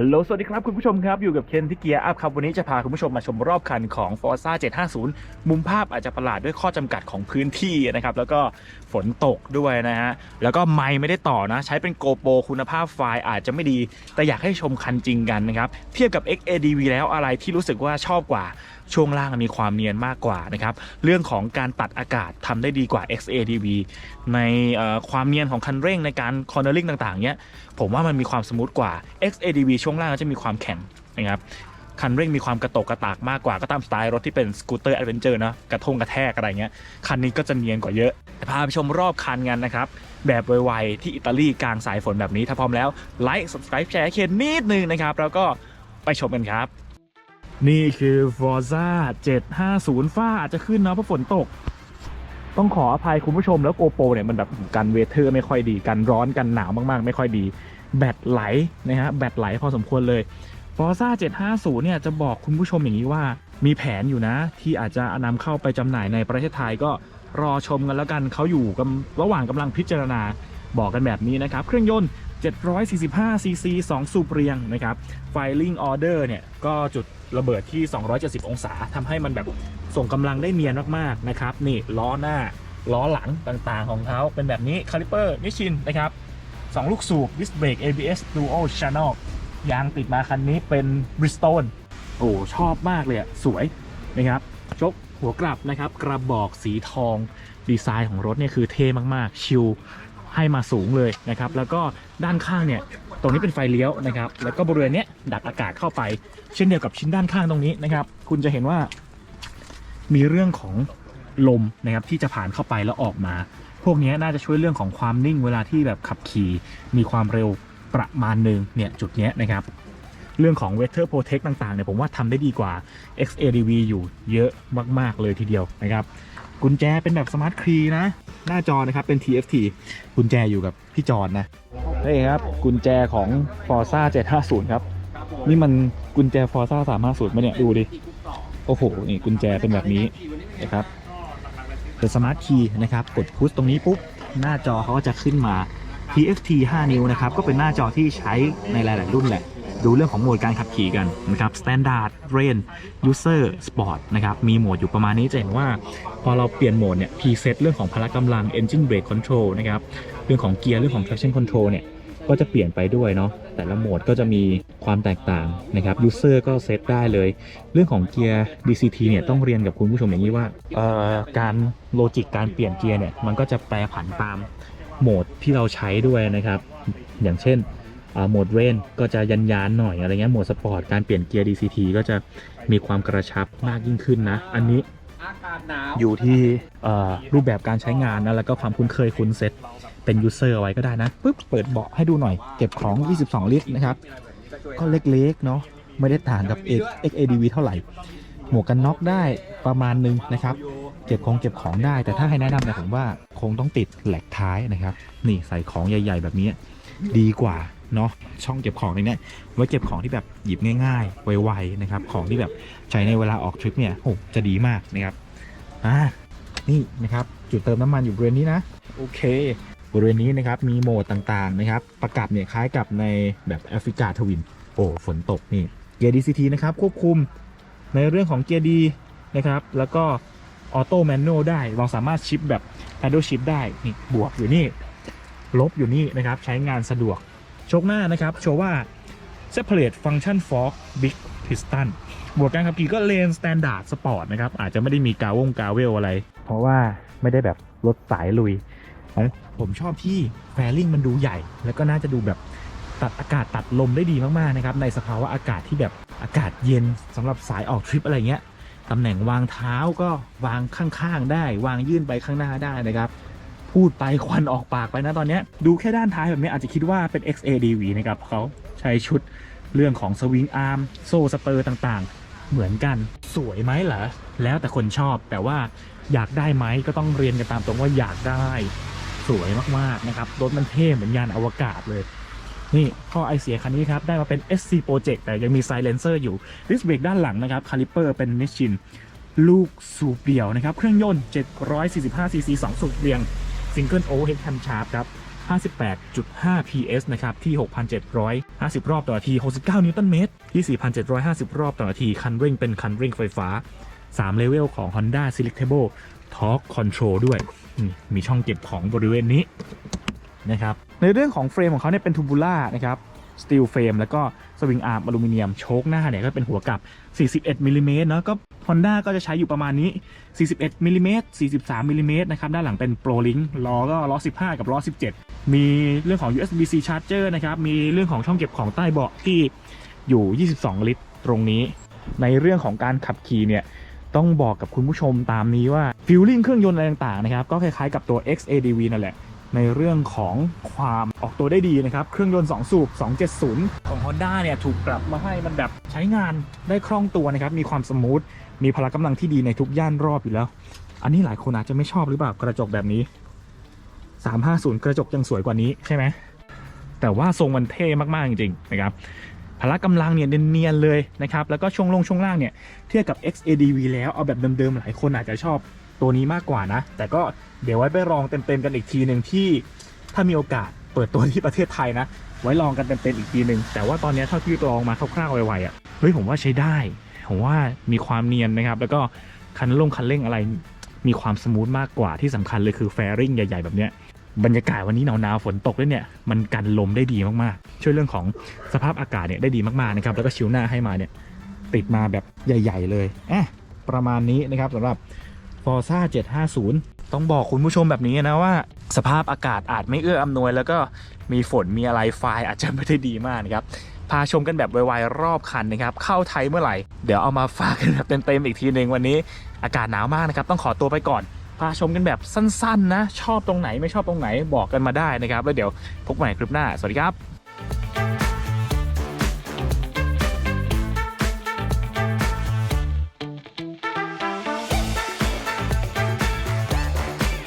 ฮัลโหล สวัสดีครับ คุณผู้ชมครับ อยู่กับเคนที่เกียร์อัพครับ วันนี้จะพาคุณผู้ชมมาชมรอบคันของ Forza 750 มุมภาพอาจจะประหลาดด้วยข้อจำกัดของพื้นที่นะครับ แล้วก็ฝนตกด้วยนะฮะ แล้วก็ไมค์ไม่ได้ต่อนะ ใช้เป็นโกโปรคุณภาพไฟล์อาจจะไม่ดี แต่อยากให้ชมคันจริงกันนะครับ เทียบกับ XADV แล้วอะไรที่รู้สึกว่าชอบกว่าช่วงล่างมีความเนียนมากกว่านะครับ เรื่องของการตัดอากาศทำได้ดีกว่า XADV ในความเนียนของคันเร่งในการ cornering ต่างๆเนี้ยผมว่ามันมีความสมูทกว่า XADV ชวงล่างก็จะมีความแข็งนะครับคันเร่งมีความกระตกกระตากมากกว่าก็ตามสไตล์รถที่เป็นสกูตเตอร์แอดเวนเจอร์นะกระทงกระแทกอะไรเงี้ยคันนี้ก็จะเนียนกว่าเยอะ แต่พาไปชมรอบคันกันนะครับ แบบไวๆที่อิตาลีกลางสายฝนแบบนี้ ถ้าพร้อมแล้วไลค์ subscribe แชร์เคนนิดนึงนะครับ แล้วก็ไปชมกันครับ นี่คือ Forza 750ฝ้าอาจจะขึ้นเนาะเพราะฝนตก ต้องขออภัยคุณผู้ชมแล้วโกโปรเนี่ยมันแบบกันเวเทอร์ไม่ค่อยดีกันร้อนกันหนาวมากๆ ไม่ค่อยดี แบตไหลนะฮะแบตไหลพอสมควรเลย Forza 750 เนี่ยจะบอกคุณผู้ชมอย่างนี้ว่ามีแผนอยู่นะ ที่อาจจะนำเข้าไปจำหน่ายในประเทศไทยก็รอชมกันแล้วกันเขาอยู่กำระหว่างกำลังพิจารณาบอกกันแบบนี้นะครับ เครื่องยนต์ 745 cc 2สูบเรียงนะครับ Filing Order เนี่ยก็จุดระเบิดที่ 270 องศาทำให้มันแบบส่งกำลังได้เนียนมากๆนะครับนี่ล้อหน้าล้อหลังต่างๆของเขาเป็นแบบนี้คาลิเปอร์นิชินนะครับ 2 ลูกสูบดิสเบรก ABS Dual Channel ยางติดมาคันนี้เป็น Bridgestone โอ้ชอบมากเลยอะสวยนะครับชกหัวกลับนะครับ กระบอกสีทองดีไซน์ของรถเนี่ยคือเท่มากๆ ชิลให้มาสูงเลยนะครับ แล้วก็ด้านข้างเนี่ย ตรงนี้เป็นไฟเลี้ยวนะครับ แล้วก็บริเวณเนี้ยดักอากาศเข้าไป เช่นเดียวกับชิ้นด้านข้างตรงนี้นะครับ คุณจะเห็นว่ามีเรื่องของลมนะครับที่จะผ่านเข้าไปแล้วออกมา พวกนี้น่าจะช่วยเรื่องของความนิ่งเวลาที่แบบขับขี่มีความเร็วประมาณหนึ่งเนี่ยจุดนี้นะครับ เรื่องของ Weather Protect ต่างๆเนี่ยผมว่าทำได้ดีกว่า XADV อยู่เยอะมาก ๆ เลยทีเดียวนะครับ กุญแจเป็นแบบ Smart Key นะ หน้าจอนะครับเป็น TFT กุญแจอยู่กับพี่จอนนะเฮ้ยครับ กุญแจของ Forza 750 ครับ นี่มันกุญแจ Forza 350ไหมเนี่ยดูดิ โอ้โห นี่กุญแจเป็นแบบนี้นะครับ เป็นสมาร์ทคีย์นะครับ กดพุชตรงนี้ปุ๊บ หน้าจอเขาก็จะขึ้นมา TFT 5 นิ้วนะครับ ก็เป็นหน้าจอที่ใช้ในหลาย ๆ รุ่นแหละ ดูเรื่องของโหมดการขับขี่กันนะครับ Standard Range User Sport นะครับ มีโหมดอยู่ประมาณนี้จะเห็นว่า พอเราเปลี่ยนโหมดเนี่ย preset เรื่องของพละกำลัง engine brake control นะครับ เรื่องของเกียร์ เรื่องของ traction control เนี่ย ก็จะเปลี่ยนไปด้วยเนาะแต่ละโหมดก็จะมีความแตกต่างนะครับ user ก็เซตได้เลย เรื่องของเกียร์ DCT เนี่ยต้องเรียนกับคุณผู้ชมอย่างนี้ว่าการโลจิกการเปลี่ยนเกียร์เนี่ยมันก็จะแปรผันตามโหมดที่เราใช้ด้วยนะครับ อย่างเช่นโหมดเรนก็จะยันยานหน่อยอะไรเงี้ยโหมดสปอร์ตการเปลี่ยนเกียร์ DCT ก็จะมีความกระชับมากยิ่งขึ้นนะ อันนี้อยู่ที่รูปแบบการใช้งานนะแล้วก็ความคุ้นเคยคุณเซ็ต เป็นยูเซอร์ไว้ก็ได้นะปุ๊บเปิดเบาะให้ดูหน่อย เก็บของ 22 ลิตรนะครับ ก็เล็กๆเนาะไม่ได้ต่างกับ XADV เท่าไหร่ หมวกกันน็อกได้ประมาณนึงนะครับ เก็บของเก็บของได้ แต่ถ้าให้แนะนำเนี่ยผมว่าคงต้องติดแหลกท้ายนะครับ นี่ใส่ของใหญ่ ๆ แบบนี้ดีกว่าเนาะช่องเก็บของในนี้ไว้เก็บของที่แบบหยิบง่าย ๆ ไวๆนะครับ ของที่แบบใช้ในเวลาออกทริปเนี่ยโอ้จะดีมากนะครับอ่านี่นะครับ จุดเติมน้ำมันอยู่บริเวณนี้นะ โอเค บริเวณนี้นะครับมีโหมดต่างๆนะครับ ประกับเนี่ยคล้ายกับในแบบแอฟริกาทวิน โอ้ฝนตกนี่เกียร์ DCT นะครับควบคุมในเรื่องของเกียร์ดีนะครับแล้วก็ออโต้แมนนวลได้เราสามารถชิปแบบ paddle shift ได้นี่บวกอยู่นี่ ลบอยู่นี่นะครับใช้งานสะดวกโชคหน้านะครับโชว์ว่า separate function fork big piston บวกการขับขี่ก็เลนสแตนดาร์ดสปอร์ตนะครับอาจจะไม่ได้มีกาวงกาเวลอะไร เพราะว่าไม่ได้แบบรถสายลุย ผมชอบที่แฟลิงมันดูใหญ่ แล้วก็น่าจะดูแบบตัดอากาศตัดลมได้ดีมากๆนะครับในสภาวะอากาศที่แบบอากาศเย็นสำหรับสายออกทริปอะไรเงี้ยตำแหน่งวางเท้าก็วางข้างๆ ได้ วางยื่นไปข้างหน้าได้นะครับพูดไปควันออกปากไปนะตอนนี้ดูแค่ด้านท้ายแบบนี้อาจจะคิดว่าเป็น XADV นะครับเขาใช้ชุดเรื่องของสวิงอาร์มโซ่สเตอร์ต่างๆ เหมือนกันสวยไหมเหรอแล้วแต่คนชอบแต่ว่าอยากได้ไหมก็ต้องเรียนกันตามตรงว่าอยากได้ สวยมากๆนะครับรถมันเท่เหมือนยานอวกาศเลย นี่ข้อไอเสียคันนี้ครับ ได้มาเป็น SC Project แต่ยังมีไซเลนเซอร์อยู่ดิสเบรกด้านหลังนะครับคาลิเปอร์เป็นนิชชินลูกสูบเดี่ยวนะครับ เครื่องยนต์ 745 cc 2 สูบเรียงซิงเกิลโอเฮดแคมชาร์ปครับ 58.5 PS นะครับ ที่ 6,750 รอบต่อนาที 69 นิวตันเมตร ที่ 4,750 รอบต่อนาที คันเร่งเป็นคันเร่งไฟฟ้า 3 เลเวลของ Honda Selectable Torque Control ด้วยมีช่องเก็บของบริเวณนี้นะครับในเรื่องของเฟรมของเขาเนี่ยเป็นทูบูล่านะครับสตีลเฟรมแล้วก็สวิงอาร์มอลูมิเนียมโชคหน้าเนี่ยก็เป็นหัวกลับ 41มิลลิเมตรเนาะก็ Honda ก็จะใช้อยู่ประมาณนี้ 41มิลลิเมตร43มิลลิเมตรนะครับ ด้านหลังเป็น Pro Link ล้อก็ล้อ 15 กับล้อ 17 มีเรื่องของ USB-C charger นะครับ มีเรื่องของช่องเก็บของใต้เบาะที่อยู่ 22 ลิตรตรงนี้ ในเรื่องของการขับขี่เนี่ย ต้องบอกกับคุณผู้ชมตามนี้ว่าฟิลลิ่งเครื่องยนต์อะไรต่างๆนะครับก็คล้ายๆกับตัว XADV นั่นแหละ ในเรื่องของความออกตัวได้ดีนะครับ เครื่องยนต์2สูบ 270 ของ Honda เนี่ยถูกปรับมาให้มันแบบใช้งานได้คล่องตัวนะครับ มีความสมูท มีพละกำลังที่ดีในทุกย่านรอบอยู่แล้ว อันนี้หลายคนอาจจะไม่ชอบหรือเปล่ากระจกแบบนี้ 350 กระจกยังสวยกว่านี้ใช่ไหมแต่ว่าทรงมันเท่มากๆจริงๆนะครับ พละกำลังเนี่ยเนียนๆเลยนะครับแล้วก็ช่วงลงช่วงล่างเนี่ยเทียบกับ XADV แล้วเอาแบบเดิมๆหลายคนอาจจะชอบตัวนี้มากกว่านะ แต่ก็เดี๋ยวไว้ไปลองเต็มๆกันอีกทีหนึ่งที่ถ้ามีโอกาสเปิดตัวที่ประเทศไทยนะ ไว้ลองกันเต็มๆอีกทีหนึ่งแต่ว่าตอนนี้เท่าที่ลองมาคร่าวๆไวๆอะเฮ้ยผมว่าใช้ได้ผมว่ามีความเนียนนะครับ แล้วก็คันลงคันเร่งอะไรมีความสมูทมากกว่าที่สำคัญเลยคือแฟริ่งใหญ่ ๆ แบบเนี้ย บรรยากาศวันนี้หนาวๆฝนตกด้วยเนี่ยมันกันลมได้ดีมากๆ ช่วยเรื่องของสภาพอากาศเนี่ยได้ดีมากๆนะครับแล้วก็ชิวหน้าให้มาเนี่ยติดมาแบบใหญ่ ๆ เลยอะประมาณนี้นะครับสำหรับ Forza 750 ต้องบอกคุณผู้ชมแบบนี้นะว่า สภาพอากาศอาจไม่เอื้ออำนวย แล้วก็มีฝนมีอะไรไฟล์อาจจะไม่ได้ดีมากนะครับพาชมกันแบบไวๆรอบคันนะครับ เข้าไทยเมื่อไหร่ เดี๋ยวเอามาฝากกันแบบเต็มๆอีกทีหนึ่งวันนี้อากาศหนาวมากนะครับ ต้องขอตัวไปก่อน พาชมกันแบบสั้นๆนะ ชอบตรงไหนไม่ชอบตรงไหนบอกกันมาได้นะครับ แล้วเดี๋ยวพบใหม่คลิปหน้า สวัสดีครับ